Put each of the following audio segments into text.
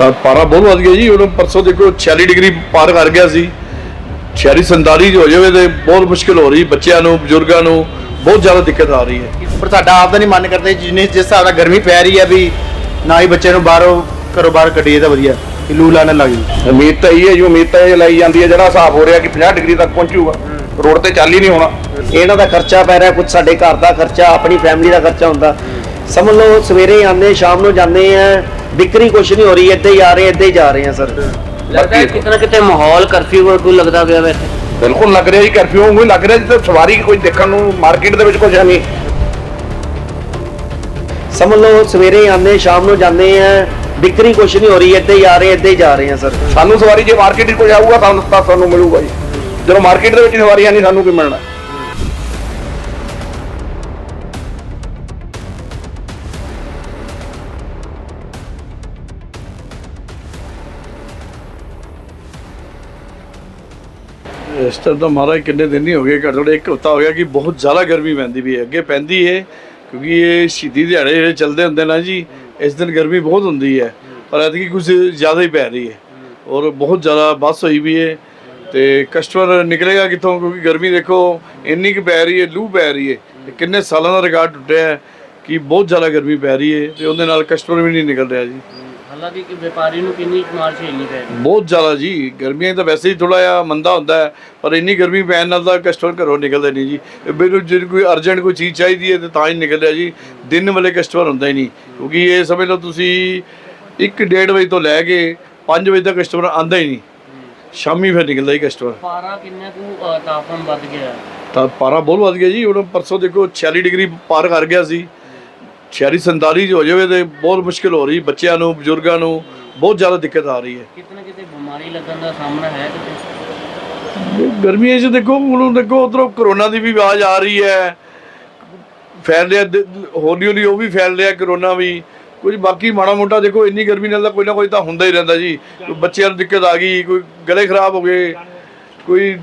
ਤਾਂ ਪਾਰਾ ਬਹੁਤ ਵੱਧ ਗਿਆ ਜੀ। ਹੁਣ ਪਰਸੋਂ ਦੇਖੋ 46 ਡਿਗਰੀ ਪਾਰ ਕਰ ਗਿਆ ਸੀ। 46 47 ਹੋ ਜਾਵੇ ਤੇ ਬਹੁਤ ਮੁਸ਼ਕਿਲ ਹੋ ਰਹੀ ਬੱਚਿਆਂ ਨੂੰ ਬਜ਼ੁਰਗਾਂ ਨੂੰ ਬਹੁਤ ਜ਼ਿਆਦਾ ਦਿੱਕਤ ਆ ਰਹੀ ਹੈ। ਪਰ ਸਾਡਾ ਆਪ ਦਾ ਨਹੀਂ ਮਨ ਕਰਦਾ ਜਿੰਨੇ ਜਿਸ ਹਿਸਾਬ ਨਾਲ ਗਰਮੀ ਪੈ ਰਹੀ ਹੈ ਵੀ ਨਾ ਹੀ ਬੱਚੇ ਨੂੰ ਬਾਹਰੋਂ ਘਰੋਂ ਬਾਹਰ ਕੱਢੀਏ ਤਾਂ ਵਧੀਆ ਕਿ ਲੂ ਲਾ ਨਾ ਲੱਗ ਜੀ ਉਮੀਦ ਤਾਂ ਇਹ ਹੈ ਜੀ ਉਮੀਦ ਤਾਂ ਇਹ ਲਾਈ ਜਾਂਦੀ ਹੈ ਜਿਹੜਾ ਹਿਸਾਬ ਹੋ ਰਿਹਾ ਕਿ 50 ਡਿਗਰੀ ਤੱਕ ਪਹੁੰਚੂਗਾ ਰੋਡ ਤੇ ਚੱਲ ਹੀ ਨਹੀਂ ਹੋਣਾ। ਇਹਨਾਂ ਦਾ ਖਰਚਾ ਪੈ ਰਿਹਾ ਕੁਝ ਸਾਡੇ ਘਰ ਦਾ ਖਰਚਾ ਆਪਣੀ ਫੈਮਿਲੀ ਦਾ ਖਰਚਾ ਹੁੰਦਾ। ਸਮਝ ਲਓ ਸਵੇਰੇ ਆਉਂਦੇ ਸ਼ਾਮ ਨੂੰ ਜਾਂਦੇ ਆ ਵਿਕਰੀ ਕੁਛ ਨਹੀਂ ਹੋ ਰਹੀ ਇੱਦਾਂ ਹੀ ਆ ਰਹੇ ਇੱਦਾਂ ਹੀ ਜਾ ਰਹੇ ਆ ਸਰ ਲੱਗਦਾ ਹੈ ਕਿਤੇ ਨਾ ਕਿਤੇ ਮਾਹੌਲ ਕਰਫਿਊ ਵਰਗੂ ਲੱਗਦਾ ਪਿਆ ਵੈਸੇ ਬਿਲਕੁਲ ਲੱਗ ਰਿਹਾ ਜੀ ਕਰਫਿਊ ਵਾਂਗੂ ਹੀ ਲੱਗ ਰਿਹਾ ਜਿੱਥੇ ਸਵਾਰੀ ਕੋਈ ਦੇਖਣ ਨੂੰ ਮਾਰਕੀਟ ਦੇ ਵਿੱਚ ਕੁਝ ਹੈ ਨਹੀਂ ਸਮਝ ਲਓ ਸਵੇਰੇ ਆਉਂਦੇ ਸ਼ਾਮ ਨੂੰ ਜਾਂਦੇ ਆ ਵਿਕਰੀ ਕੁਛ ਨਹੀਂ ਹੋ ਰਹੀ ਇੱਦਾਂ ਹੀ ਆ ਰਹੇ ਇੱਦਾਂ ਹੀ ਜਾ ਰਹੇ ਆ ਸਰ ਸਾਨੂੰ ਸਵਾਰੀ ਜੇ ਮਾਰਕੀਟ 'ਚ ਕੋਈ ਆਊਗਾ ਤਾਂ ਤਾਂ ਸਾਨੂੰ ਮਿਲੂਗਾ ਜੀ ਜਦੋਂ ਮਾਰਕੀਟ ਦੇ ਵਿੱਚ ਸਵਾਰੀਆਂ ਨਹੀਂ ਸਾਨੂੰ ਕੀ ਮਿਲਣਾ ਇਸ ਤਰ੍ਹਾਂ ਤਾਂ ਮਹਾਰਾਜ ਕਿੰਨੇ ਦਿਨ ਨਹੀਂ ਹੋ ਗਏ, ਘੱਟੋ ਘੱਟ ਇੱਕ ਹਫ਼ਤਾ ਹੋ ਗਿਆ ਕਿ ਬਹੁਤ ਜ਼ਿਆਦਾ ਗਰਮੀ ਪੈਂਦੀ ਵੀ ਹੈ। ਅੱਗੇ ਪੈਂਦੀ ਹੈ ਕਿਉਂਕਿ ਇਹ ਸ਼ਹੀਦੀ ਦਿਹਾੜੇ ਜਿਹੜੇ ਚੱਲਦੇ ਹੁੰਦੇ ਨਾ ਜੀ, ਇਸ ਦਿਨ ਗਰਮੀ ਬਹੁਤ ਹੁੰਦੀ ਹੈ, ਪਰ ਐਤਕੀ ਕੁਝ ਜ਼ਿਆਦਾ ਹੀ ਪੈ ਰਹੀ ਹੈ ਔਰ ਬਹੁਤ ਜ਼ਿਆਦਾ ਬੱਸ ਹੋਈ ਵੀ ਹੈ ਤੇ ਕਸਟਮਰ ਨਿਕਲੇਗਾ ਕਿੱਥੋਂ? ਕਿਉਂਕਿ ਗਰਮੀ ਦੇਖੋ, ਇੰਨੀ ਕੁ ਪੈ ਰਹੀ ਹੈ ਲੂ ਪੈ ਰਹੀ ਹੈ ਤੇ ਕਿੰਨੇ ਸਾਲਾਂ ਦਾ ਰਿਕਾਰਡ ਟੁੱਟਿਆ ਹੈ ਕਿ ਬਹੁਤ ਜ਼ਿਆਦਾ ਗਰਮੀ ਪੈ ਰਹੀ ਹੈ ਤੇ ਉਹਦੇ ਨਾਲ ਕਸਟਮਰ ਵੀ ਨਹੀਂ ਨਿਕਲ ਰਿਹਾ ਜੀ। ਹਾਲਾਂਕਿ ਕਿ ਵਪਾਰੀ ਨੂੰ ਕਿੰਨੀ ਮਾਰ ਝੇਲਣੀ ਪੈ ਰਹੀ ਬਹੁਤ ਜ਼ਿਆਦਾ ਜੀ ਗਰਮੀਆਂ ਤਾਂ ਵੈਸੇ ਹੀ ਥੋੜਾ ਜਿਹਾ ਮੰਦਾ ਹੁੰਦਾ ਹੈ ਪਰ ਇੰਨੀ ਗਰਮੀ ਪੈਣ ਨਾਲ ਤਾਂ ਕਸਟਮਰ ਘਰੋਂ ਨਿਕਲਦੇ ਨਹੀਂ ਜੀ। ਬਿਲਕੁਲ ਜੇ ਕੋਈ ਅਰਜੈਂਟ ਕੋਈ ਚੀਜ਼ ਚਾਹੀਦੀ ਹੈ ਤੇ ਤਾਂ ਹੀ ਨਿਕਲਿਆ ਜੀ। ਦਿਨ ਵੇਲੇ ਕਸਟਮਰ ਹੁੰਦਾ ਹੀ ਨਹੀਂ ਕਿਉਂਕਿ ਇਹ ਸਮਝ ਲਓ ਤੁਸੀਂ 1:30 ਵਜੇ ਤੋਂ ਲੈ ਕੇ 5 ਵਜੇ ਤੱਕ ਕਸਟਮਰ ਆਂਦਾ ਹੀ ਨਹੀਂ। ਸ਼ਾਮੀ ਫਿਰ ਨਿਕਲਦਾ ਹੀ ਕਸਟਮਰ ਪਾਰਾ ਕਿੰਨਾ ਕੁ ਤਾਪਮਾਨ ਵੱਧ ਗਿਆ? ਤਾਂ ਪਾਰਾ ਬਹੁਤ ਵੱਧ ਗਿਆ ਜੀ। ਹੁਣ ਪਰਸੋਂ ਦੇਖੋ 46 ਡਿਗਰੀ ਪਾਰ ਕਰ ਗਿਆ ਸੀ। 46 47 ਹੋ ਜਾਵੇ ਤੇ ਬਹੁਤ ਮੁਸ਼ਕਿਲ ਹੋ ਰਹੀ ਬੱਚਿਆਂ ਨੂੰ ਬਜ਼ੁਰਗਾਂ ਨੂੰ ਬਹੁਤ ਜ਼ਿਆਦਾ ਦਿੱਕਤ ਆ ਰਹੀ ਹੈ। ਕਿਤੇ ਨਾ ਕਿਤੇ ਬਿਮਾਰੀ ਲੱਗਣ ਦਾ ਸਾਹਮਣਾ ਹੈ ਕਿਤੇ? ਗਰਮੀਆਂ 'ਚ ਦੇਖੋ ਹੁਣ ਦੇਖੋ ਉਧਰੋਂ ਕਰੋਨਾ ਦੀ ਵੀ ਆਵਾਜ਼ ਆ ਰਹੀ ਹੈ। ਫੈਲ ਰਿਹਾ ਹੌਲੀ ਹੌਲੀ ਉਹ ਵੀ ਫੈਲ ਰਿਹਾ ਕਰੋਨਾ ਵੀ। ਕੁਝ ਬਾਕੀ ਮਾੜਾ ਮੋਟਾ ਦੇਖੋ ਇੰਨੀ ਗਰਮੀ ਨਾਲ ਤਾਂ ਕੋਈ ਨਾ ਕੋਈ ਤਾਂ ਹੁੰਦਾ ਹੀ ਰਹਿੰਦਾ ਜੀ। ਬੱਚਿਆਂ ਨੂੰ ਦਿੱਕਤ ਆ ਗਈ ਕੋਈ ਗਲੇ ਖਰਾਬ ਹੋ ਗਏ ਕੋਈ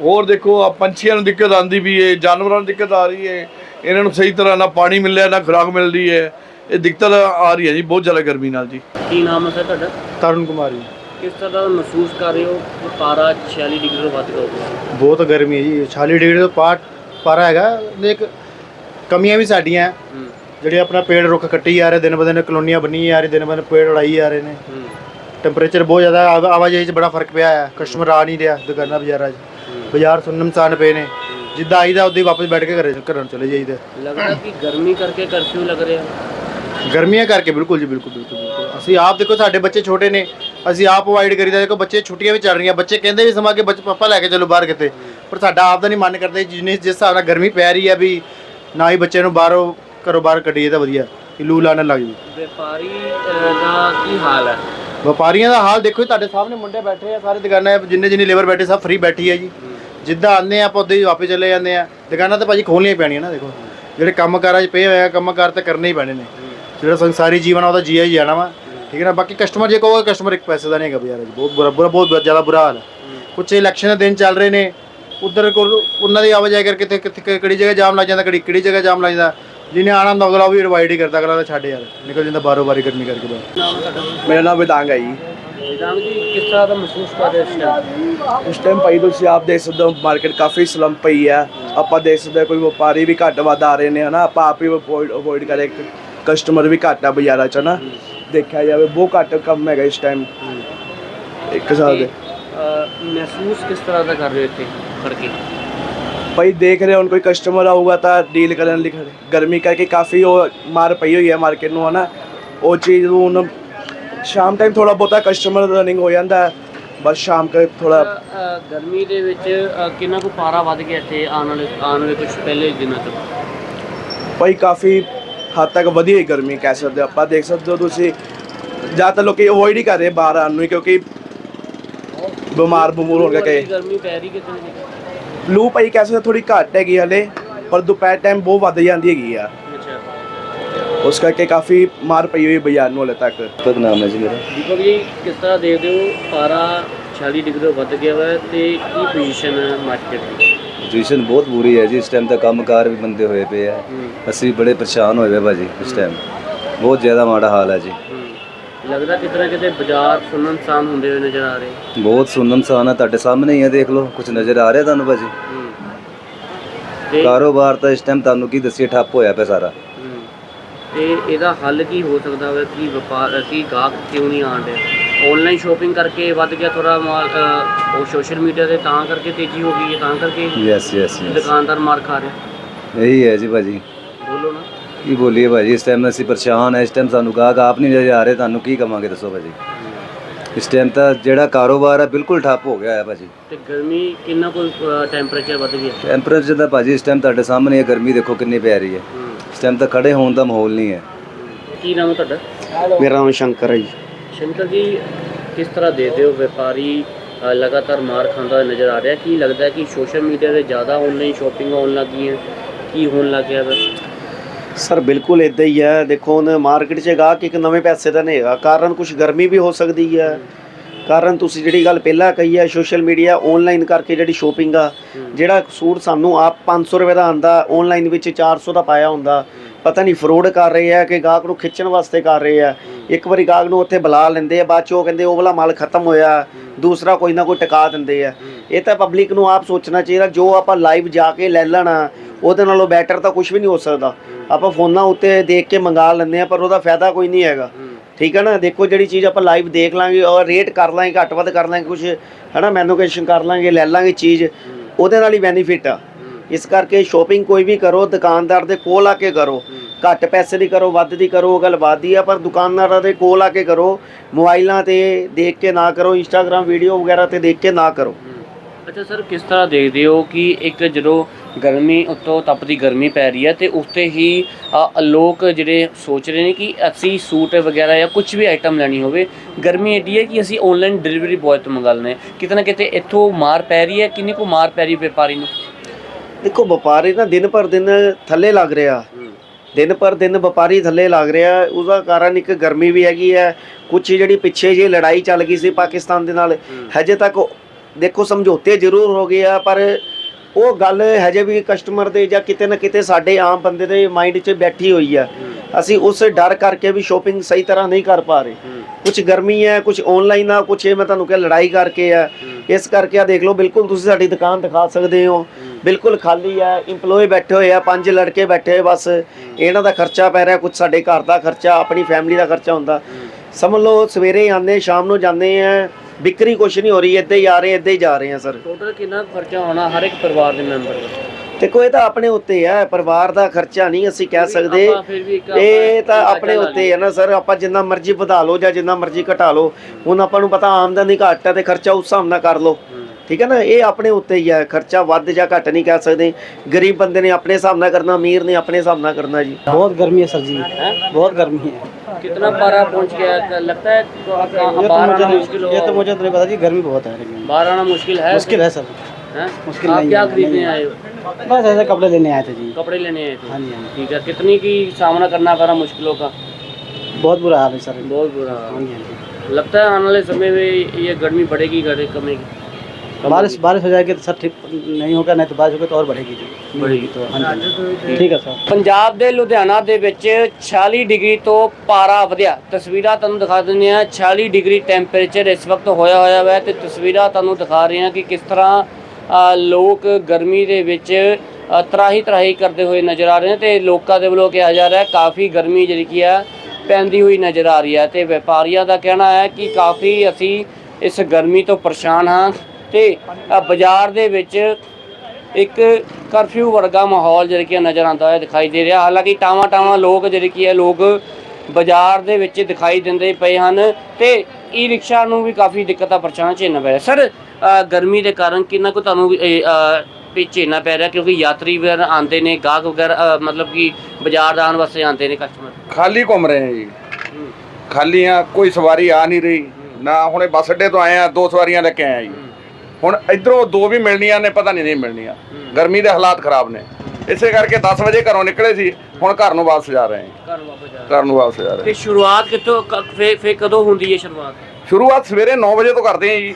ਹੋਰ ਦੇਖੋ ਆ ਪੰਛੀਆਂ ਨੂੰ ਦਿੱਕਤ ਆਂਦੀ ਵੀ ਹੈ ਜਾਨਵਰਾਂ ਨੂੰ ਦਿੱਕਤ ਆ ਰਹੀ ਹੈ ਇਹਨਾਂ ਨੂੰ ਸਹੀ ਤਰ੍ਹਾਂ ਨਾ ਪਾਣੀ ਮਿਲ ਰਿਹਾ ਨਾ ਖੁਰਾਕ ਮਿਲ ਰਹੀ ਹੈ ਇਹ ਦਿੱਕਤ ਆ ਰਹੀ ਹੈ ਜੀ ਬਹੁਤ ਜ਼ਿਆਦਾ ਗਰਮੀ ਨਾਲ ਜੀ। ਕੀ ਨਾਮ ਹੈ ਸਰ ਤੁਹਾਡਾ? ਤਰੁਣ ਕੁਮਾਰੀ। ਕਿਸ ਤਰ੍ਹਾਂ ਦਾ ਮਹਿਸੂਸ ਕਰ ਰਹੇ ਹੋ? ਕਿ ਪਾਰਾ 46 ਡਿਗਰੀ ਤੋਂ ਵੱਧ ਗਿਆ ਬਹੁਤ ਗਰਮੀ ਹੈ ਜੀ 46 ਡਿਗਰੀ ਤੋਂ ਪਾਰ ਪਾਰਾ ਹੈਗਾ। ਲੇਕਿਨ ਕਮੀਆਂ ਵੀ ਸਾਡੀਆਂ। ਜਿਹੜੇ ਆਪਣਾ ਪੇੜ ਰੁੱਖ ਕੱਟੀ ਜਾ ਰਹੇ ਦਿਨ ਬ ਦਿਨ ਕਲੋਨੀਆਂ ਬੰਨੀ ਜਾ ਰਹੀ ਦਿਨ ਬ ਦਿਨ ਪੇੜ ਉਡਾਈ ਜਾ ਰਹੇ ਨੇ। ਟੈਂਪਰੇਚਰ ਬਹੁਤ ਜ਼ਿਆਦਾ ਆਵਾ- ਆਵਾਜਾਈ 'ਚ ਬੜਾ ਫ਼ਰਕ ਪਿਆ ਹੈ ਕਸਟਮਰ ਆ ਨਹੀਂ ਰਿਹਾ ਦੁਕਾਨਾਂ ਬਾਜ਼ਾਰਾਂ 'ਚ। ਬਾਜ਼ਾਰ ਸੁੰਨਮਸਾਨ ਪਏ ਨੇ। ਜਿੱਦਾਂ ਆਈਦਾ ਉਦਾਂ ਹੀ ਵਾਪਸ ਬੈਠ ਕੇ ਘਰੇ ਘਰਾਂ ਨੂੰ ਚਲੇ ਜਾਈਦਾ ਲੱਗਦਾ ਕਿ ਗਰਮੀ ਕਰਕੇ ਕਰਫਿਊ ਲੱਗ ਰਿਹਾ। ਗਰਮੀਆਂ ਕਰਕੇ ਬਿਲਕੁਲ ਜੀ ਬਿਲਕੁਲ ਬਿਲਕੁਲ ਬਿਲਕੁਲ। ਅਸੀਂ ਆਪ ਦੇਖੋ ਸਾਡੇ ਬੱਚੇ ਛੋਟੇ ਨੇ। ਅਸੀਂ ਆਪ ਅਵਾਇਡ ਕਰੀਦਾ। ਦੇਖੋ ਬੱਚੇ ਛੁੱਟੀਆਂ ਵੀ ਚੱਲ ਰਹੀਆਂ। ਬੱਚੇ ਕਹਿੰਦੇ ਵੀ ਸਮਾਂ ਕਿ ਬੱਚੇ ਪਾਪਾ ਲੈ ਕੇ ਚਲੋ ਬਾਹਰ ਕਿਤੇ। ਪਰ ਸਾਡਾ ਆਪ ਦਾ ਨਹੀਂ ਮਨ ਕਰਦਾ ਜਿੰਨੇ ਜਿਸ ਹਿਸਾਬ ਨਾਲ ਗਰਮੀ ਪੈ ਰਹੀ ਹੈ ਵੀ ਨਾ ਹੀ ਬੱਚੇ ਨੂੰ ਬਾਹਰੋਂ ਘਰੋਂ ਬਾਹਰ ਕੱਢੀਏ ਤਾਂ ਵਧੀਆ। ਕਿ ਲੂ ਲਾ ਨਾ ਲੱਗ ਜੀ ਵਪਾਰੀ ਦਾ ਕੀ ਹਾਲ ਹੈ? ਵਪਾਰੀਆਂ ਦਾ ਹਾਲ ਦੇਖੋ ਜੀ, ਤੁਹਾਡੇ ਸਾਹਮਣੇ ਮੁੰਡੇ ਬੈਠੇ ਆ ਸਾਰੇ ਦੁਕਾਨਾਂ ਜਿੰਨੇ ਜਿੰਨੇ ਲੇਬਰ ਬੈਠੇ ਸਭ ਫ੍ਰੀ ਬੈਠੀ ਹੈ ਜੀ। ਜਿੱਦਾਂ ਆਉਂਦੇ ਆ, ਆਪਾਂ ਉੱਦਾਂ ਹੀ ਵਾਪਸ ਚਲੇ ਜਾਂਦੇ ਆ। ਦੁਕਾਨਾਂ ਤਾਂ ਭਾਜੀ ਖੋਲਣੀਆਂ ਹੀ ਪੈਣੀਆਂ ਨਾ, ਦੇਖੋ। ਜਿਹੜੇ ਕੰਮ ਕੰਮਕਾਰਾਂ 'ਚ ਪਏ ਹੋਏ ਆ ਕੰਮਕਾਰ ਤਾਂ ਕਰਨੇ ਹੀ ਪੈਣੇ ਨੇ। ਜਿਹੜਾ ਸੰਸਾਰੀ ਜੀਵਨ ਆ, ਉਹਦਾ ਜੀਆ ਹੀ ਜਾਣਾ ਵਾ। ਠੀਕ ਹੈ ਨਾ? ਬਾਕੀ ਕਸਟਮਰ ਜੇ ਕਹੋ ਕਸਟਮਰ ਇੱਕ ਪੈਸੇ ਦਾ ਨਹੀਂ ਹੈਗਾ ਬਾਜ਼ਾਰ 'ਚ ਬਹੁਤ ਬੁਰਾ ਬੁਰਾ, ਬਹੁਤ ਜ਼ਿਆਦਾ ਬੁਰਾ ਹਾਲ ਹੈ। ਕੁਛ ਇਲੈਕਸ਼ਨ ਦੇ ਦਿਨ ਚੱਲ ਰਹੇ ਨੇ। ਉਧਰ ਕੋਲ ਉਹਨਾਂ ਦੀ ਆਵਾਜਾਈ ਕਰਕੇ ਕਿਤੇ ਕਿਤੇ ਕਿਹੜੀ ਜਗ੍ਹਾ ਜਾਮ ਲੱਗ ਜਾਂਦਾ, ਕਿਹੜੀ ਕਿਹੜੀ ਜਗ੍ਹਾ ਜਾਮ ਲੱਗ ਜਾਂਦਾ। ਜਿਹਨੇ ਆਣਾ ਹੁੰਦਾ, ਅਗਲਾ ਉਹ ਵੀ ਅਵਾਇਡ ਹੀ ਕਰਦਾ, ਅਗਲਾ ਤਾਂ ਛੱਡ ਯਾਰ। ਨਿਕਲ ਜਾਂਦਾ ਬਾਰੋ ਬਾਰੀ ਗਰਮੀ ਕਰਕੇ ਬਾਹਰ। ਨਾਮ ਹੈ ਤੁਹਾਡਾ ਮੇਰਾ ਨਾਮ ਵਿਦਾਂਗ ਹੈ ਜੀ। ਵਿਦਾਂਗ ਜੀ ਕਿਸ ਤਰ੍ਹਾਂ ਦਾ ਮਹਿਸੂਸ ਕਰ ਰਹੇ ਹੋ ਇਸ ਟਾਈਮ ਭਾਈ ਤੁਸੀਂ ਆਪ ਦੇਖ ਸਕਦੇ ਹੋ ਮਾਰਕੀਟ ਕਾਫੀ ਸਲਮ ਪਈ ਹੈ। ਆਪਾਂ ਦੇਖ ਸਕਦੇ ਕੋਈ ਵਪਾਰੀ ਵੀ ਘੱਟ ਵੱਧ ਆ ਰਹੇ ਨੇ ਹਨਾ? ਆਪਾਂ ਆਪ ਹੀ ਅਵੋਇਡ ਕਰੇ ਕਸਟਮਰ ਵੀ ਘੱਟ ਆ ਬਾਜ਼ਾਰਾਂ ਚ ਨਾ ਦੇਖਿਆ ਜਾਵੇ ਬਹੁਤ ਘੱਟ ਕੰਮ ਹੈਗਾ ਇਸ ਟਾਈਮ ਇੱਕ ਸਾਲ ਦੇ। ਮਹਿਸੂਸ ਕਿਸ ਤਰ੍ਹਾਂ ਦਾ ਕਰ ਰਹੇ ਹੋ ਇੱਥੇ ਖੜ ਕੇ ਭਾਈ ਦੇਖ ਰਹੇ ਹੋ ਹੁਣ ਕੋਈ ਕਸਟਮਰ ਆਊਗਾ ਤਾਂ ਡੀਲ ਕਰਨ ਲਈ ਖੜੇ ਗਰਮੀ ਕਰਕੇ ਕਾਫੀ ਉਹ ਮਾਰ ਪਈ ਹੋਈ ਹੈ ਮਾਰਕੀਟ ਨੂੰ ਹਨਾ? ਉਹ ਚੀਜ਼ ਨੂੰ ਹੁਣ ਸ਼ਾਮ ਟਾਈਮ ਥੋੜਾ ਬਹੁਤਾ ਕਸਟਮਰ ਰਨਿੰਗ ਹੋ ਜਾਂਦਾ ਹੈ ਬਸ ਸ਼ਾਮ ਕੇ ਥੋੜਾ ਅ, ਗਰਮੀ ਦੇ ਵਿੱਚ ਅ, ਕਿੰਨਾ ਕੁ ਪਾਰਾ ਵੱਧ ਗਿਆ ਇੱਥੇ ਆਉਣ ਵਾਲੇ ਆਉਣ ਵਾਲੇ ਕੁਝ ਪਹਿਲੇ ਦਿਨਾਂ ਤੋਂ? ਭਾਈ ਕਾਫੀ ਹੱਦ ਤੱਕ ਵਧੀਆ ਹੀ ਗਰਮੀ ਕਹਿ ਸਕਦੇ ਹੋ ਆਪਾਂ ਦੇਖ ਸਕਦੇ ਹੋ ਤੁਸੀਂ। ਜ਼ਿਆਦਾਤਰ ਲੋਕੀ ਅਵੋਇਡ ਹੀ ਕਰ ਰਹੇ ਬਾਹਰ ਆਉਣ ਨੂੰ ਕਿਉਂਕਿ ਬਿਮਾਰ ਬਮੂਰ ਹੋ ਬੜੀ ਕਈ ਗਰਮੀ ਪੈ ਰਹੀ ਕਿਤੇ ਨਾ ਕਿਤੇ। ਲੂ ਭਾਈ ਕਹਿ ਸਕਦੇ ਥੋੜੀ ਘੱਟ ਹੈਗੀ ਹਲੇ ਪਰ ਦੁਪਹਿਰ ਟਾਈਮ ਬਹੁਤ ਵੱਧ ਜਾਂਦੀ ਹੈਗੀ ਆ। ਉਸ ਕਰਕੇ ਕਾਫੀ ਮਾਰ ਪਈ ਹੋਈ ਬਾਜ਼ਾਰ ਨੂੰ ਹਲੇ ਤੱਕ। ਦੀਪਕ ਨਾਮ ਹੈ ਜੀ ਮੇਰਾ? ਦੀਪਕ ਜੀ ਕਿਸ ਤਰ੍ਹਾਂ ਦੇਖਦੇ ਹੋ ਪਾਰਾ 40 ਡਿਗਰੀ ਤੋਂ ਵੱਧ ਗਿਆ ਵਾ ਤੇ ਕੀ ਪੋਜੀਸ਼ਨ ਹੈ ਮਾਰਕੀਟ ਦੀ? ਸਿਚੁਏਸ਼ਨ ਬਹੁਤ ਬੁਰੀ ਹੈ ਜੀ। ਇਸ ਟਾਈਮ ਤਾਂ ਕੰਮਕਾਰ ਵੀ ਬੰਦੇ ਹੋਏ ਪਏ ਆ। ਹੂੰ। ਅਸੀਂ ਬੜੇ ਪਰੇਸ਼ਾਨ ਹੋਏ ਪਏ ਭਾਜੀ ਇਸ ਟਾਈਮ ਬਹੁਤ ਜ਼ਿਆਦਾ ਮਾੜਾ ਹਾਲ ਹੈ ਜੀ। ਹੂੰ। ਲੱਗਦਾ ਕਿਤੇ ਨਾ ਕਿਤੇ ਬਾਜ਼ਾਰ ਸੁੰਨਮਸਾਨ ਹੁੰਦੇ ਹੋਏ ਨਜ਼ਰ ਆ ਰਹੇ? ਬਹੁਤ ਸੁੰਨਮਸਾਨ ਹੈ। ਤੁਹਾਡੇ ਸਾਹਮਣੇ ਹੀ ਹੈ ਦੇਖ ਲਓ। ਕੁਝ ਨਜ਼ਰ ਆ ਰਿਹਾ ਤੁਹਾਨੂੰ ਭਾਜੀ? ਹੂੰ। ਤੇ ਕਾਰੋਬਾਰ ਤਾਂ ਇਸ ਟਾਈਮ ਤੁਹਾਨੂੰ ਕੀ ਦੱਸੀਏ ਠੱਪ ਹੋਇਆ ਪਿਆ ਸਾਰਾ। ਹੂੰ। ਤੇ ਇਹਦਾ ਹੱਲ ਕੀ ਹੋ ਸਕਦਾ ਹੈ ਕਿ ਵਪਾਰ ਕੀ ਗਾਹਕ ਕਿਉਂ ਨਹੀਂ ਆਣ ਰਿਹਾ ਆਨਲਾਈਨ ਸ਼ਾਪਿੰਗ ਕਰਕੇ ਵੱਧ ਗਿਆ ਥੋੜਾ ਮਾਲ ਅ, ਉਹ ਸੋਸ਼ਲ ਮੀਡੀਆ ਤੇ ਤਾਂ ਕਰਕੇ ਤੇਜ਼ੀ ਹੋ ਗਈ ਹੈ ਤਾਂ ਕਰਕੇ ਯੈਸ ਯੈਸ ਯੈਸ ਦੁਕਾਨਦਾਰ ਮਾਰ ਖਾ ਰਿਹਾ। ਇਹੀ ਹੈ ਜੀ ਭਾਜੀ। ਬੋਲੋ ਨਾ। ਕੀ ਬੋਲੀਏ ਭਾਜੀ? ਇਸ ਟਾਈਮ ਅਸੀਂ ਪਰੇਸ਼ਾਨ ਹੈ ਇਸ ਟਾਈਮ ਸਾਨੂੰ ਗਾਹਕ ਆਪ ਨਹੀਂ ਨਜ਼ਰ ਆ ਰਹੇ ਤੁਹਾਨੂੰ ਕੀ ਕਵਾਂਗੇ ਦੱਸੋ ਭਾਜੀ? ਇਸ ਟਾਈਮ ਤਾਂ ਜਿਹੜਾ ਕਾਰੋਬਾਰ ਹੈ ਬਿਲਕੁਲ ਠੱਪ ਹੋ ਗਿਆ ਹੈ ਭਾਜੀ। ਤੇ ਗਰਮੀ ਕਿੰਨਾ ਕੋਈ ਟੈਂਪਰੇਚਰ ਵੱਧ ਗਿਆ ਟੈਂਪਰੇਚਰ ਤਾਂ ਭਾਜੀ ਇਸ ਟਾਈਮ ਤੁਹਾਡੇ ਸਾਹਮਣੇ ਹੈ ਗਰਮੀ ਦੇਖੋ ਕਿੰਨੀ ਪੈ ਰਹੀ ਹੈ। ਹੂੰ। ਟਾਈਮ ਤਾਂ ਖੜੇ ਹੋਣ ਦਾ ਮਾਹੌਲ ਨਹੀਂ ਹੈ। ਕੀ ਨਾਮ ਹੈ ਤੁਹਾਡਾ? ਮੇਰਾ ਨਾਮ ਸ਼ੰਕਰ ਹੈ ਜੀ। ਸ਼ੰਕਰ ਜੀ ਕਿਸ ਤਰ੍ਹਾਂ ਦੇਖਦੇ ਹੋ ਵਪਾਰੀ ਲਗਾਤਾਰ ਮਾਰ ਖਾਂਦਾ ਨਜ਼ਰ ਆ ਰਿਹਾ? ਕੀ ਲੱਗਦਾ ਹੈ ਕਿ ਸੋਸ਼ਲ ਮੀਡੀਆ ਤੇ ਜ਼ਿਆਦਾ ਆਨਲਾਈਨ ਸ਼ਾਪਿੰਗ ਹੋਣ ਲੱਗੀ ਹੈ ਕੀ ਹੋਣ ਲੱਗ ਗਿਆ ਬਸ ਸਰ ਬਿਲਕੁਲ ਇਦਾਂ ਹੀ ਹੈ। ਦੇਖੋ ਹੁਣ ਮਾਰਕੀਟ 'ਚ ਗਾਹਕ ਇੱਕ ਨਵੇਂ ਪੈਸੇ ਦਾ ਨਹੀਂ ਹੈਗਾ। ਕਾਰਨ ਕੁਝ ਗਰਮੀ ਵੀ ਹੋ ਸਕਦੀ ਹੈ। ਕਾਰਨ ਤੁਸੀਂ ਜਿਹੜੀ ਗੱਲ ਪਹਿਲਾਂ ਕਹੀ ਹੈ ਸੋਸ਼ਲ ਮੀਡੀਆ ਆਨਲਾਈਨ ਕਰਕੇ ਜਿਹੜੀ ਸ਼ੋਪਿੰਗ ਆ ਜਿਹੜਾ ਸੂਟ ਸਾਨੂੰ ਆਪ 500 ਰੁਪਏ ਦਾ ਆਂਦਾ ਆਨਲਾਈਨ ਵਿੱਚ 400 ਦਾ ਪਾਇਆ ਹੁੰਦਾ। ਪਤਾ ਨਹੀਂ ਫਰੋਡ ਕਰ ਰਹੇ ਆ ਕਿ ਗਾਹਕ ਨੂੰ ਖਿੱਚਣ ਵਾਸਤੇ ਕਰ ਰਹੇ ਆ। ਇੱਕ ਵਾਰੀ ਗਾਹਕ ਨੂੰ ਉੱਥੇ ਬੁਲਾ ਲੈਂਦੇ ਆ ਬਾਅਦ ਚ ਉਹ ਕਹਿੰਦੇ ਉਹ ਵਾਲਾ ਮਾਲ ਖਤਮ ਹੋਇਆ ਦੂਸਰਾ ਕੋਈ ਨਾ ਕੋਈ ਟਿਕਾ ਦਿੰਦੇ ਆ। ਇਹ ਤਾਂ ਪਬਲਿਕ ਨੂੰ ਆਪ ਸੋਚਣਾ ਚਾਹੀਦਾ ਜੋ ਆਪਾਂ ਲਾਈਵ ਜਾ ਕੇ ਲੈ ਲੈਣਾ ਉਹਦੇ ਨਾਲੋਂ ਬੈਟਰ ਤਾਂ ਕੁਝ ਵੀ ਨਹੀਂ ਹੋ ਸਕਦਾ। ਆਪਾਂ ਫੋਨਾਂ ਉੱਤੇ ਦੇਖ ਕੇ ਮੰਗਾ ਲੈਂਦੇ ਆ ਪਰ ਉਹਦਾ ਫਾਇਦਾ ਕੋਈ ਨਹੀਂ ਹੈਗਾ। ਠੀਕ ਹੈ ਨਾ? ਦੇਖੋ ਜਿਹੜੀ ਚੀਜ਼ ਆਪਾਂ ਲਾਈਵ ਦੇਖ ਲਾਂਗੇ, ਔਰ ਰੇਟ ਕਰ ਲਾਂਗੇ, ਘੱਟ ਵੱਧ ਕਰ ਲਾਂਗੇ ਕੁਝ ਹੈਨਾ? ਮੈਨੂਕੇਸ਼ਨ ਕਰ ਲਾਂਗੇ, ਲੈ ਲਾਂਗੇ ਚੀਜ਼, ਉਹਦੇ ਨਾਲ ਹੀ ਬੈਨੀਫਿਟ ਆ। ਇਸ ਕਰਕੇ ਸ਼ੋਪਿੰਗ ਕੋਈ ਵੀ ਕਰੋ, ਦੁਕਾਨਦਾਰ ਦੇ ਕੋਲ ਆ ਕੇ ਕਰੋ। ਘੱਟ ਪੈਸੇ ਦੀ ਕਰੋ, ਵੱਧ ਦੀ ਕਰੋ, ਉਹ ਗੱਲ ਬਾਦੀ ਆ, ਪਰ ਦੁਕਾਨਦਾਰਾਂ ਦੇ ਕੋਲ ਆ ਕੇ ਕਰੋ। ਮੋਬਾਈਲਾਂ ਤੇ ਦੇਖ ਕੇ ਨਾ ਕਰੋ ਇੰਸਟਾਗ੍ਰam ਵੀਡੀਓ ਵਗੈਰਾ ਤੇ ਦੇਖ ਕੇ ਨਾ ਕਰੋ। ਅੱਛਾ ਸਰ ਕਿਸ ਤਰ੍ਹਾਂ ਦੇਖਦੇ ਹੋ ਕਿ ਇੱਕ ਜਦੋਂ ਗਰਮੀ ਉੱਤੋਂ ਤਪਦੀ ਗਰਮੀ ਪੈ ਰਹੀ ਹੈ ਤੇ ਉੱਤੇ ਹੀ ਅ, ਲੋਕ ਜਿਹੜੇ ਸੋਚ ਰਹੇ ਨੇ ਕਿ ਅਸੀਂ ਸੂਟ ਵਗੈਰਾ ਜਾਂ ਕੁਝ ਵੀ ਆਈਟਮ ਲੈਣੀ ਹੋਵੇ ਗਰਮੀ ਏਡੀ ਹੈ ਕਿ ਅਸੀਂ ਆਨਲਾਈਨ ਡਿਲੀਵਰੀ ਬॉय ਤੋਂ ਮੰਗਾ ਲੈਂਦੇ ਹਾਂ। ਕਿਤੇ ਨਾ ਕਿਤੇ ਇੱਥੋਂ ਮਾਰ ਪੈ ਰਹੀ ਹੈ ਕਿੰਨੀ ਕੁ ਮਾਰ ਪੈ ਰਹੀ ਵਪਾਰੀ ਨੂੰ? ਦੇਖੋ ਵਪਾਰੀ ਨਾ ਦਿਨ ਪਰ ਦਿਨ ਥੱਲੇ ਲੱਗ ਰਿਹਾ। ਦਿਨ ਪਰ ਦਿਨ ਵਪਾਰੀ ਥੱਲੇ ਲੱਗ ਰਿਹਾ। ਉਹਦਾ ਕਾਰਨ ਇੱਕ ਗਰਮੀ ਵੀ ਹੈਗੀ ਹੈ। ਕੁਝ ਜਿਹੜੀ ਪਿੱਛੇ ਜੇ ਲੜਾਈ ਚੱਲ ਗਈ ਸੀ ਪਾਕਿਸਤਾਨ ਦੇ ਨਾਲ ਹਜੇ ਤੱਕ ਉਹ- ਦੇਖੋ ਸਮਝੌਤੇ ਜ਼ਰੂਰ ਹੋ ਗਏ ਆ ਪਰ ਉਹ ਗੱਲ ਹਜੇ ਵੀ ਕਸਟਮਰ ਦੇ ਜਾਂ ਕਿਤੇ ਨਾ ਕਿਤੇ ਸਾਡੇ ਆਮ ਬੰਦੇ ਦੇ ਮਾਈਂਡ 'ਚ ਬੈਠੀ ਹੋਈ ਆ। ਅਸੀਂ ਉਸ ਡਰ ਕਰਕੇ ਵੀ ਸ਼ੋਪਿੰਗ ਸਹੀ ਤਰ੍ਹਾਂ ਨਹੀਂ ਕਰ ਪਾ ਰਹੇ। ਕੁਝ ਗਰਮੀ ਹੈ ਕੁਝ ਆਨਲਾਈਨ ਆ ਕੁਝ ਇਹ ਮੈਂ ਤੁਹਾਨੂੰ ਕਿਹਾ ਲੜਾਈ ਕਰਕੇ ਆ। ਇਸ ਕਰਕੇ ਆ ਦੇਖ ਲਓ ਬਿਲਕੁਲ ਤੁਸੀਂ ਸਾਡੀ ਦੁਕਾਨ ਦਿਖਾ ਸਕਦੇ ਹੋ। ਬਿਲਕੁਲ ਖਾਲੀ ਹੈ EMPLOYE ਬੈਠੇ ਹੋਏ ਆ ਪੰਜ ਲੜਕੇ ਬੈਠੇ ਹੋਏ ਬਸ। ਇਹਨਾਂ ਦਾ ਖਰਚਾ ਪੈ ਰਿਹਾ ਕੁਝ ਸਾਡੇ ਘਰ ਦਾ ਖਰਚਾ ਆਪਣੀ ਫੈਮਿਲੀ ਦਾ ਖਰਚਾ ਹੁੰਦਾ। ਸਮਝ ਲਓ ਸਵੇਰੇ ਆਉਂਦੇ ਸ਼ਾਮ ਨੂੰ ਜਾਂਦੇ ਆ ਵਿਕਰੀ ਕੁਛ ਨਹੀਂ ਹੋ ਰਹੀ ਇੱਦਾਂ ਹੀ ਆ ਰਹੇ ਇੱਦਾਂ ਹੀ ਜਾ ਰਹੇ ਆ ਸਰ ਟੋਟਲ ਕਿੰਨਾ ਕੁ ਖਰਚਾ ਹੋਣਾ ਹਰ ਇੱਕ ਪਰਿਵਾਰ ਦੇ ਮੈਂਬਰ ਦਾ ਦੇਖੋ ਇਹ ਤਾਂ ਆਪਣੇ ਉੱਤੇ ਹੈ ਪਰਿਵਾਰ ਦਾ ਖਰਚਾ ਨਹੀਂ ਅਸੀਂ ਕਹਿ ਸਕਦੇ ਆਪਾਂ ਫਿਰ ਵੀ ਇੱਕ ਇਹ ਆਪਾਂ ਤਾਂ ਅੰਦਾਜ਼ਾ ਆਪਣੇ ਲਾ ਉੱਤੇ ਹੈ ਨਾ ਸਰ ਆਪਾਂ ਜਿੰਨਾ ਮਰਜ਼ੀ ਵਧਾ ਲਓ ਜਾਂ ਜਿੰਨਾ ਮਰਜ਼ੀ ਘਟਾ ਲਓ ਹੁਣ ਆਪਾਂ ਨੂੰ ਪਤਾ ਆਮਦਨੀ ਘੱਟ ਹੈ ਤੇ ਖਰਚਾ ਉਸ ਹਿਸਾਬ ਨਾਲ ਕਰ ਲਓ ਠੀਕ ਹੈ ਨਾ ਇਹ ਆਪਣੇ ਉੱਤੇ ਹੀ ਹੈ ਖਰਚਾ ਵੱਧ ਜਾਂ ਘੱਟ ਨਹੀਂ ਕਹਿ ਸਕਦੇ ਗਰੀਬ ਬੰਦੇ ਨੇ ਆਪਣੇ ਹਿਸਾਬ ਨਾਲ ਕਰਨਾ ਅਮੀਰ ਨੇ ਆਪਣੇ ਹਿਸਾਬ ਨਾਲ ਕਰਨਾ ਜੀ बहुत गर्मी है सर जी हैं? बहुत गर्मी है कितना पारा पहुँच गया? है? लगता है तो ये तो बाहर मुझे आना मुश्किल ये तो मुझे तो नहीं पता जी गर्मी बहुत है लेकिन बाहर आना मुश्किल है? मुश्किल है सर मुश्किल आप क्या खरीदने आए हो? बस ऐसे कपड़े लेने आए थे जी। कपड़े लेने आए थे? हाँ जी हाँ ठीक है कितनी की सामना करना पड़ा मुश्किलों का? बहुत बुरा हाल है सर। बहुत बुरा हाँ जी हाँ जी। लगता है आने वाले समय में ये गर्मी बढ़ेगी घटे कमेगी। कम बारिश होगी? बारिश हो जाएगी तो सर ठीक नहीं होगा नहीं तो बारिश होगी तो और बढ़ेगी जी बढ़ेगी। तो हाँ जी ठीक है सर ਪੰਜਾਬ ਦੇ ਲੁਧਿਆਣਾ ਦੇ ਵਿੱਚ 46 ਡਿਗਰੀ ਤੋਂ ਪਾਰਾ ਵਧਿਆ ਤਸਵੀਰਾਂ ਤੁਹਾਨੂੰ ਦਿਖਾ ਦਿੰਦੇ ਆ 46 ਡਿਗਰੀ ਟੈਂਪਰੇਚਰ ਇਸ ਵਕਤ ਹੋਇਆ ਹੋਇਆ ਹੈ ਤੇ ਤਸਵੀਰਾਂ ਤੁਹਾਨੂੰ ਦਿਖਾ ਰਹੇ ਹਾਂ ਕਿ ਕਿਸ ਤਰ੍ਹਾਂ ਅ, ਲੋਕ ਗਰਮੀ ਦੇ ਵਿੱਚ ਅ, ਤਰਾਹੀ ਤਰਾਹੀ ਕਰਦੇ ਹੋਏ ਨਜ਼ਰ ਆ ਰਹੇ ਨੇ ਤੇ ਲੋਕਾਂ ਦੇ ਵੱਲੋਂ ਕਿਹਾ ਜਾ ਰਿਹਾ ਹੈ ਕਾਫੀ ਗਰਮੀ ਜਿਹੜੀ ਕੀ ਹੈ ਪੈਂਦੀ ਹੋਈ ਨਜ਼ਰ ਆ ਰਹੀ ਹੈ ਤੇ ਵਪਾਰੀਆਂ ਦਾ ਕਹਿਣਾ ਹੈ ਕਿ ਕਾਫੀ ਅਸੀਂ ਇਸ ਗਰਮੀ ਤੋਂ ਪਰੇਸ਼ਾਨ ਹਾਂ ਤੇ ਬਾਜ਼ਾਰ ਦੇ ਵਿੱਚ ਇੱਕ ਕਰਫਿਊ ਵਰਗਾ ਮਾਹੌਲ ਜਿਹੜਾ ਕਿ ਨਜ਼ਰ ਆਉਂਦਾ ਹੋਇਆ ਦਿਖਾਈ ਦੇ ਰਿਹਾ। ਹਾਲਾਂਕਿ ਟਾਵਾਂ ਟਾਵਾਂ ਲੋਕ ਜਿਹੜੇ ਕਿ ਹੈ ਲੋਕ ਬਾਜ਼ਾਰ ਦੇ ਵਿੱਚ ਦਿਖਾਈ ਦਿੰਦੇ ਪਏ ਹਨ ਤੇ ਈ ਰਿਕਸ਼ਾ ਨੂੰ ਵੀ ਕਾਫੀ ਦਿੱਕਤਾਂ ਪਰੇਸ਼ਾਨ ਝੇਲਣਾ ਪੈ ਰਿਹਾ। ਸਰ ਗਰਮੀ ਦੇ ਕਾਰਨ ਕਿੰਨਾ ਕੁ ਤੁਹਾਨੂੰ ਇਹ, ਵੀ ਝੇਲਣਾ ਪੈ ਰਿਹਾ ਕਿਉਂਕਿ ਯਾਤਰੀ ਵਗੈਰਾ ਆਉਂਦੇ ਨੇ ਗਾਹਕ ਵਗੈਰਾ ਮਤਲਬ ਕਿ ਬਾਜ਼ਾਰ ਆਉਣ ਵਾਸਤੇ ਆਉਂਦੇ ਨੇ ਕਸਟਮਰ ਖਾਲੀ ਘੁੰਮ ਰਹੇ ਹੈ ਜੀ। ਖਾਲੀ ਆ ਕੋਈ ਸਵਾਰੀ ਆ ਨਹੀਂ ਰਹੀ। ਨਾ ਹੁਣੇ ਬੱਸ ਅੱਡੇ ਤੋਂ ਆਏ ਆ ਦੋ ਸਵਾਰੀਆਂ ਲੈ ਕੇ ਆਏ ਆ ਜੀ। ਹੁਣ ਇਧਰੋਂ ਦੋ ਵੀ ਮਿਲਣੀਆਂ ਨੇ ਪਤਾ ਨਹੀਂ ਨਹੀਂ ਮਿਲਣੀਆਂ। ਗਰਮੀ ਦੇ ਹਾਲਾਤ ਖਰਾਬ ਨੇ। ਇਸੇ ਕਰਕੇ 10 ਵਜੇ ਘਰੋਂ ਨਿਕਲੇ ਸੀ ਹੁਣ ਘਰ ਨੂੰ ਵਾਪਸ ਜਾ ਰਹੇ ਹਾਂ। ਘਰ ਵਾਪਸ ਜਾ ਘਰ ਨੂੰ ਵਾਪਸ ਜਾ ਰਹੇ ਤੇ ਸ਼ੁਰੂਆਤ ਕਿੱਥੋਂ ਫੇ ਫੇ ਕਦੋਂ ਹੁੰਦੀ ਹੈ ਸ਼ੁਰੂਆਤ। ਸ਼ੁਰੂਆਤ ਸਵੇਰੇ 9 ਵਜੇ ਤੋਂ ਕਰਦੇ ਹਾਂ ਜੀ।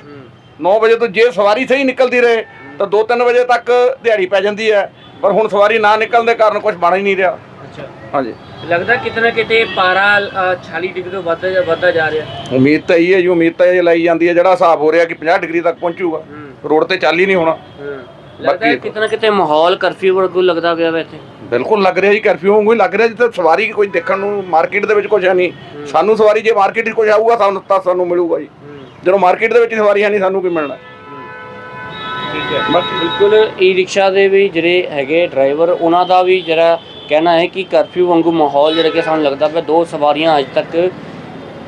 9 ਵਜੇ ਤੋਂ ਜੇ ਸਵਾਰੀ ਸਹੀ ਨਿਕਲਦੀ ਰਹੇ ਤਾਂ 2-3 ਵਜੇ ਤੱਕ ਦਿਹਾੜੀ ਪੈ ਜਾਂਦੀ ਹੈ। ਪਰ ਹੁਣ ਸਵਾਰੀ ਨਾ ਨਿਕਲਣ ਦੇ ਕਾਰਨ ਕੁਝ ਬਣ ਹੀ ਨਹੀਂ ਰਿਹਾ। ਅੱਛਾ। ਹਾਂਜੀ। ਲੱਗਦਾ ਕਿਤਨਾ ਕਿਤੇ ਪਾਰਾ ਅ, 40 ਡਿਗਰੀ ਤੋਂ ਵੱਧ ਵੱਧਦਾ ਜਾ ਰਿਹਾ। ਉਮੀਦ ਤਾਂ ਇਹੀ ਹੈ ਜੀ ਉਮੀਦ ਤਾਂ ਇਹ ਲਾਈ ਜਾਂਦੀ ਹੈ ਜਿਹੜਾ ਹਿਸਾਬ ਹੋ ਰਿਹਾ ਕਿ 50 ਡਿਗਰੀ ਤੱਕ ਪਹੁੰਚੂਗਾ। ਰੋਡ ਤੇ ਚੱਲ ਹੀ ਨਹੀਂ ਹੋਣਾ। ਲੱਗਦਾ ਕਿਤਨਾ ਕਿਤੇ ਮਾਹੌਲ ਕਰਫਿਊ ਵਰਗੂ ਲੱਗਦਾ ਪਿਆ ਵਾ ਇੱਥੇ। ਬਿਲਕੁਲ ਲੱਗ ਰਿਹਾ ਜੀ ਕਰਫਿਊ ਵਾਂਗੂ ਹੀ ਲੱਗ ਰਿਹਾ ਜਿੱਥੇ ਸਵਾਰੀ ਕੋਈ ਦੇਖਣ ਨੂੰ ਮਾਰਕੀਟ ਦੇ ਵਿੱਚ ਕੁਝ ਹੈ ਨਹੀਂ। ਸਾਨੂੰ ਸਵਾਰੀ ਜੇ ਮਾਰਕੀਟ 'ਚ ਕੁਝ ਆਊਗਾ ਸਾਨੂੰ ਤਾਂ ਸਾਨੂੰ ਮਿਲੂਗਾ ਜੀ। ਜਦੋਂ ਮਾਰਕੀਟ ਦੇ ਵਿੱਚ ਸਵਾਰੀ ਹੈ ਨਹੀਂ ਸਾਨੂੰ ਕੀ ਮਿਲਣਾ? ਠੀਕ ਹੈ। ਬਿਲਕੁਲ ਈ ਰਿਕਸ਼ਾ ਦੇ ਵੀ ਜਿਹੜੇ ਹੈਗੇ ਡਰਾਈਵਰ ਉਹਨਾਂ ਦਾ ਵੀ ਜਿਹੜਾ ਕਹਿਣਾ ਹੈ ਕਿ ਕਰਫਿਊ ਵਾਂਗੂ ਮਾਹੌਲ ਜਿਹੜਾ ਕਿ ਸਾਨੂੰ ਲੱਗਦਾ ਪਿਆ ਦੋ ਸਵਾਰੀਆਂ ਅੱਜ ਤੱਕ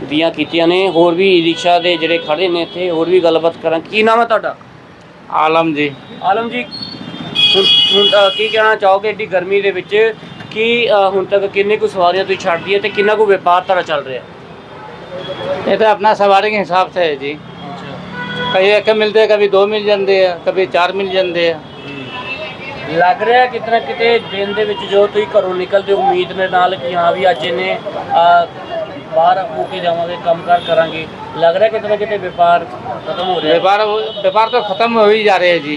ਦੀਆਂ ਕੀਤੀਆਂ ਨੇ। ਹੋਰ ਵੀ ਰਿਕਸ਼ਾ ਦੇ ਜਿਹੜੇ ਖੜੇ ਨੇ ਇੱਥੇ ਹੋਰ ਵੀ ਗੱਲਬਾਤ ਕਰਾਂ। ਕੀ ਨਾਮ ਹੈ ਤੁਹਾਡਾ? ਆਲਮ ਜੀ। ਆਲਮ ਜੀ ਕੀ ਕਹਿਣਾ ਚਾਹੋਗੇ ਇੱਡੀ ਗਰਮੀ ਦੇ ਵਿੱਚ? ਕਿ ਹੁਣ ਤੱਕ ਕਿੰਨੇ ਕੁ ਸਵਾਰੀਆਂ ਤੁਸੀਂ ਛੱਡਦੀ ਹੈ ਤੇ ਕਿੰਨਾ ਕੁ ਵਪਾਰ ਤੁਹਾਡਾ ਚੱਲ ਰਿਹਾ? ਇਹ ਤਾਂ ਆਪਣਾ ਸਵਾਰੀ ਦੇ ਹਿਸਾਬ 'ਤੇ ਹੈ ਜੀ। ਕਈ ਇੱਕ ਮਿਲਦੇ ਕਦੇ ਦੋ ਮਿਲ ਜਾਂਦੇ ਆ ਕਦੇ ਚਾਰ ਮਿਲ ਜਾਂਦੇ ਆ। ਲੱਗ ਰਿਹਾ ਹੈ ਕਿਤਨਾ ਕਿਤੇ ਦਿਨ ਦੇ ਵਿੱਚ ਜੋ ਤੁਸੀਂ ਘਰੋਂ ਨਿਕਲਦੇ ਹੋ ਉਮੀਦ ਦੇ ਨਾਲ ਕਿ ਹਾਂ ਵੀ ਅੱਜ ਇਹਨੇ ਅ, ਬਾਹਰ ਹੋ ਕੇ ਜਾਵਾਂਗੇ ਕੰਮਕਾਰ ਕਰਾਂਗੇ ਲੱਗ ਰਿਹਾ ਕਿਤਨਾ ਕਿਤੇ ਵਪਾਰ ਖਤਮ ਹੋ ਰਿਹਾ ਹੈ व्यापार व्यापार तो खत्म हो ही जा रहे हैं जी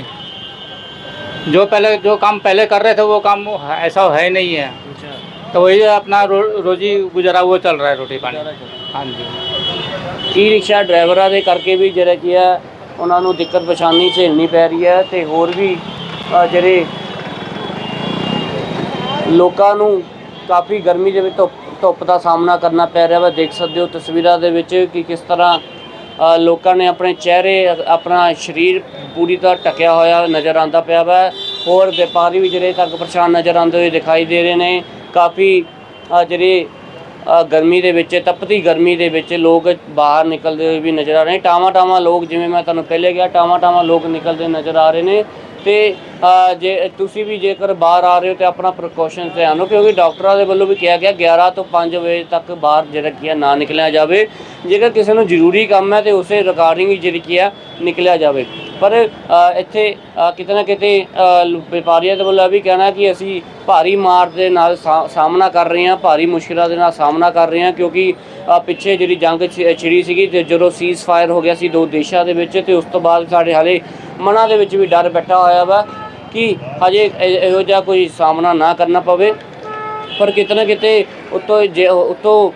जो पहले जो काम पहले कर रहे थे वो काम है- ऐसा है ही नहीं है ਅੱਛਾ तो वही अपना रो, रोजी गुजरा वो चल रहा है रोटी पानी हाँ जी ਈ ਰਿਕਸ਼ਾ ਡਰਾਈਵਰਾਂ ਦੇ ਕਰਕੇ ਵੀ ਜਿਹੜਾ ਕੀ ਹੈ ਉਹਨਾਂ ਨੂੰ ਦਿੱਕਤ ਪਰੇਸ਼ਾਨੀ ਝੇਲਣੀ ਪੈ ਰਹੀ ਹੈ ਤੇ ਹੋਰ ਵੀ ਅ, ਜਿਹੜੇ ਲੋਕਾਂ ਨੂੰ ਕਾਫੀ ਗਰਮੀ ਦੇ ਵਿੱਚ ਧੁੱਪ ਧੁੱਪ ਦਾ ਸਾਹਮਣਾ ਕਰਨਾ ਪੈ ਰਿਹਾ ਵਾ। ਦੇਖ ਸਕਦੇ ਹੋ ਤਸਵੀਰਾਂ ਦੇ ਵਿੱਚ ਕਿ ਕਿਸ ਤਰ੍ਹਾਂ ਅ, ਲੋਕਾਂ ਨੇ ਆਪਣੇ ਚਿਹਰੇ ਅ- ਆਪਣਾ ਸਰੀਰ ਪੂਰੀ ਤਰ੍ਹਾਂ ਢੱਕਿਆ ਹੋਇਆ ਨਜ਼ਰ ਆਉਂਦਾ ਪਿਆ ਵਾ। ਹੋਰ ਵਪਾਰੀ ਵੀ ਜਿਹੜੇ ਤੱਕ ਪਰੇਸ਼ਾਨ ਨਜ਼ਰ ਆਉਂਦੇ ਹੋਏ ਦਿਖਾਈ ਦੇ ਰਹੇ ਨੇ। ਕਾਫੀ ਅ, ਜਿਹੜੇ ਅ, ਗਰਮੀ ਦੇ ਵਿੱਚ ਤਪਤੀ ਗਰਮੀ ਦੇ ਵਿੱਚ ਲੋਕ ਬਾਹਰ ਨਿਕਲਦੇ ਹੋਏ ਵੀ ਨਜ਼ਰ ਆ ਰਹੇ ਨੇ। ਟਾਵਾਂ ਟਾਵਾਂ ਲੋਕ ਜਿਵੇਂ ਮੈਂ ਤੁਹਾਨੂੰ ਪਹਿਲੇ ਕਿਹਾ ਟਾਵਾਂ ਟਾਵਾਂ ਲੋਕ ਨਿਕਲਦੇ ਨਜ਼ਰ ਆ ਰਹੇ ਨੇ। ਤੇ ਜੇ ਤੁਸੀਂ ਵੀ ਜੇਕਰ ਬਾਹਰ ਆ ਰਹੇ ਹੋ ਤੇ ਆਪਣਾ ਪ੍ਰੀਕਾਸ਼ਨ ਧਿਆਨ ਰੱਖੋ, ਕਿਉਂਕਿ ਡਾਕਟਰਾਂ ਦੇ ਵੱਲੋਂ ਵੀ ਕਿਹਾ ਗਿਆ 11 ਤੋਂ 5 ਵਜੇ ਤੱਕ ਬਾਹਰ ਜਿਹੜਾ ਕੀ ਹੈ ਨਾ ਨਿਕਲਿਆ ਜਾਵੇ। ਜੇਕਰ ਕਿਸੇ ਨੂੰ ਜ਼ਰੂਰੀ ਕੰਮ ਹੈ ਤੇ ਉਸੇ ਰਿਕਾਰਡਿੰਗ ਹੀ ਜਿਹੜੀ ਕੀ ਹੈ ਨਿਕਲਿਆ ਜਾਵੇ। ਪਰ ਇੱਥੇ ਕਿਤੇ ਨਾ ਕਿਤੇ ਵਪਾਰੀਆਂ ਦੇ ਵੱਲੋਂ ਇਹ ਵੀ ਕਹਿਣਾ ਕਿ ਅਸੀਂ ਭਾਰੀ ਮਾਰ ਦੇ ਨਾਲ ਸਾ- ਸਾਹਮਣਾ ਕਰ ਰਹੇ ਹਾਂ, ਭਾਰੀ ਮੁਸ਼ਕਿਲਾਂ ਦੇ ਨਾਲ ਸਾਹਮਣਾ ਕਰ ਰਹੇ ਹਾਂ, ਕਿਉਂਕਿ ਪਿੱਛੇ ਜਿਹੜੀ ਜੰਗ ਛਿ- ਛਿੜੀ ਸੀਗੀ ਤੇ ਜਦੋਂ ਸੀਜ਼ ਫਾਇਰ ਹੋ ਗਿਆ ਸੀ ਦੋ ਦੇਸ਼ਾਂ ਦੇ ਵਿੱਚ ਤੇ ਉਸ ਤੋਂ ਬਾਅਦ ਸਾਡੇ ਹਾਲੇ ਮਨਾਂ ਦੇ ਵਿੱਚ ਵੀ ਡਰ ਬੈਠਾ ਹੋਇਆ ਵਾ ਕਿ ਹਜੇ ਇਹੋ ਜਿਹਾ ਕੋਈ ਸਾਹਮਣਾ ਨਾ ਕਰਨਾ ਪਵੇ। ਪਰ ਕਿਤੇ ਨਾ ਕਿਤੇ ਉਤੋਂ ਜੇ ਉਤੋਂ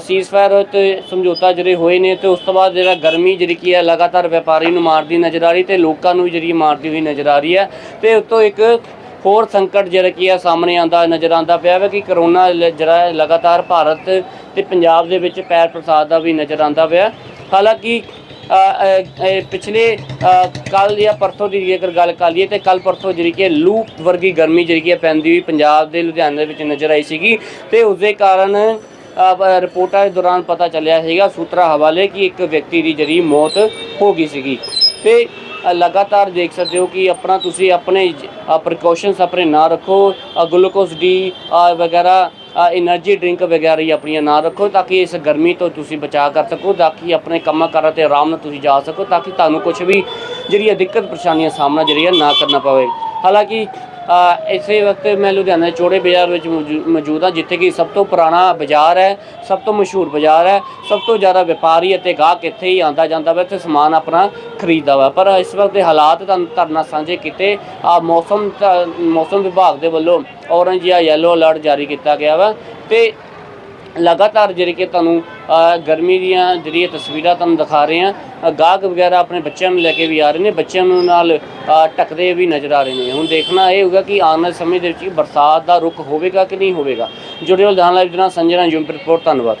ਸੀਜ਼ਫਾਇਰ ਤੇ ਸਮਝੌਤਾ ਜਿਹੜੇ ਹੋਏ ਨੇ ਤੇ ਉਸ ਤੋਂ ਬਾਅਦ ਜਿਹੜਾ ਗਰਮੀ ਜਿਹੜੀ ਕੀ ਹੈ, ਲਗਾਤਾਰ ਵਪਾਰੀ ਨੂੰ ਮਾਰਦੀ ਨਜ਼ਰ ਆ ਰਹੀ ਤੇ ਲੋਕਾਂ ਨੂੰ ਵੀ ਜਿਹੜੀ ਮਾਰਦੀ ਹੋਈ ਨਜ਼ਰ ਆ ਰਹੀ ਹੈ। ਤੇ ਉਤੋਂ ਇੱਕ ਹੋਰ ਸੰਕਟ ਜਿਹੜਾ ਕੀ ਹੈ, ਸਾਹਮਣੇ ਆਂਦਾ ਨਜ਼ਰ ਆਂਦਾ ਪਿਆ ਹੈ ਕਿ ਕਰੋਨਾ ਜਿਹੜਾ ਲਗਾਤਾਰ ਭਾਰਤ ਤੇ ਪੰਜਾਬ ਦੇ ਵਿੱਚ ਪੈਰ ਪ੍ਰਸਾਦ ਦਾ ਵੀ ਨਜ਼ਰ ਆਂਦਾ ਪਿਆ। ਹਾਲਾਂਕਿ ਪਿਛਲੇ ਕੱਲ ਜਾਂ ਪਰਸੋਂ ਦੀ ਜੇਕਰ ਗੱਲ ਕਰ ਲਈਏ ਤੇ ਕੱਲ ਪਰਸੋਂ ਜਿਹੜੀ ਕਿ ਲੂ ਵਰਗੀ ਗਰਮੀ ਜਿਹੜੀ ਕਿ ਪੈਂਦੀ ਹੋਈ ਪੰਜਾਬ ਦੇ ਲੁਧਿਆਣੇ ਦੇ ਵਿੱਚ ਨਜ਼ਰ ਆਈ ਸੀਗੀ ਤੇ ਉਸ ਦੇ ਕਾਰਨ ਰਿਪੋਰਟਾਂ ਦੇ ਦੌਰਾਨ ਪਤਾ ਚੱਲਿਆ ਸੀਗਾ ਸੂਤਰਾਂ ਹਵਾਲੇ ਕਿ ਇੱਕ ਵਿਅਕਤੀ ਦੀ ਜਿਹੜੀ ਮੌਤ ਹੋ ਗਈ ਸੀਗੀ। ਤੇ ਲਗਾਤਾਰ ਦੇਖ ਸਕਦੇ ਹੋ ਕਿ ਆਪਣਾ ਤੁਸੀਂ ਆਪਣੇ ਪ੍ਰੀਕਾਸ਼ਨਸ ਆਪਣੇ ਨਾ ਰੱਖੋ ਗਲੂਕੋਜ਼ ਡੀ ਵਗੈਰਾ ਐਨਰਜੀ ਡਰਿੰਕ ਵਗੈਰਾ ਹੀ ਆਪਣੀਆਂ ਨਾ ਰੱਖੋ ਤਾਂ ਕਿ ਇਸ ਗਰਮੀ ਤੋਂ ਤੁਸੀਂ ਬਚਾ ਕਰ ਸਕੋ, ਤਾਂ ਕਿ ਆਪਣੇ ਕੰਮਾਂ ਕਾਰਾਂ ਤੇ ਆਰਾਮ ਨਾਲ ਤੁਸੀਂ ਜਾ ਸਕੋ, ਤਾਂ ਕਿ ਤੁਹਾਨੂੰ ਕੁਝ ਵੀ ਜਿਹੜੀ ਦਿੱਕਤ ਪਰੇਸ਼ਾਨੀਆਂ ਸਾਹਮਣਾ ਜਿਹੜੀ ਹੈ ਨਾ ਕਰਨਾ ਪਵੇ। ਹਾਲਾਂਕਿ ਇਸੇ ਵਕਤ ਮੈਂ ਲੁਧਿਆਣਾ ਦੇ ਚੋੜੇ ਬਾਜ਼ਾਰ ਵਿੱਚ ਮੌਜੂ- ਮੌਜੂਦ ਹਾਂ, ਜਿੱਥੇ ਕਿ ਸਭ ਤੋਂ ਪੁਰਾਣਾ ਬਾਜ਼ਾਰ ਹੈ, ਸਭ ਤੋਂ ਮਸ਼ਹੂਰ ਬਾਜ਼ਾਰ ਹੈ, ਸਭ ਤੋਂ ਜ਼ਿਆਦਾ ਵਪਾਰੀ ਅਤੇ ਗਾਹਕ ਇੱਥੇ ਹੀ ਆਂਦਾ ਜਾਂਦਾ ਵਾ ਤੇ ਸਮਾਨ ਆਪਣਾ ਖਰੀਦਦਾ ਵਾ। ਪਰ ਇਸ ਵਕਤ ਦੇ ਹਾਲਾਤ ਤੁਹਾਨੂੰ ਤੁਹਾਡੇ ਸਾਂਝੇ ਕੀਤੇ, ਆ ਮੌਸਮ ਮੌਸਮ ਵਿਭਾਗ ਦੇ ਵੱਲੋਂ ਔਰੰਜ ਜਾਂ ਯੈਲੋ ਅਲਰਟ ਜਾਰੀ ਕੀਤਾ ਗਿਆ ਵਾ ਤੇ ਲਗਾਤਾਰ ਜਿਹੜੀ ਕਿ ਤੁਹਾਨੂੰ ਗਰਮੀ ਦੀਆਂ ਜਿਹੜੀਆਂ ਤਸਵੀਰਾਂ ਤੁਹਾਨੂੰ ਦਿਖਾ ਰਹੇ ਹਾਂ ਗਾਹਕ ਵਗੈਰਾ ਆਪਣੇ ਬੱਚਿਆਂ ਨੂੰ ਲੈ ਕੇ ਵੀ ਆ ਰਹੇ ਨੇ ਬੱਚਿਆਂ ਨੂੰ ਨਾਲ ਅ, ਢੱਕਦੇ ਵੀ ਨਜ਼ਰ ਆ ਰਹੇ ਨੇ। ਹੁਣ ਦੇਖਣਾ ਇਹ ਹੋਊਗਾ ਕਿ ਆਉਣ ਵਾਲੇ ਸਮੇਂ ਦੇ ਵਿੱਚ ਬਰਸਾਤ ਦਾ ਰੁਖ ਹੋਵੇਗਾ ਕਿ ਨਹੀਂ ਹੋਵੇਗਾ। ਜੁੜੇ ਹੋ ਲੁਧਿਆਣਾ ਲਾਈਵ ਦੇ ਨਾਲ ਸੰਜਨਾ ਜੁੰਪਰ ਰਿਪੋਰਟ ਧੰਨਵਾਦ।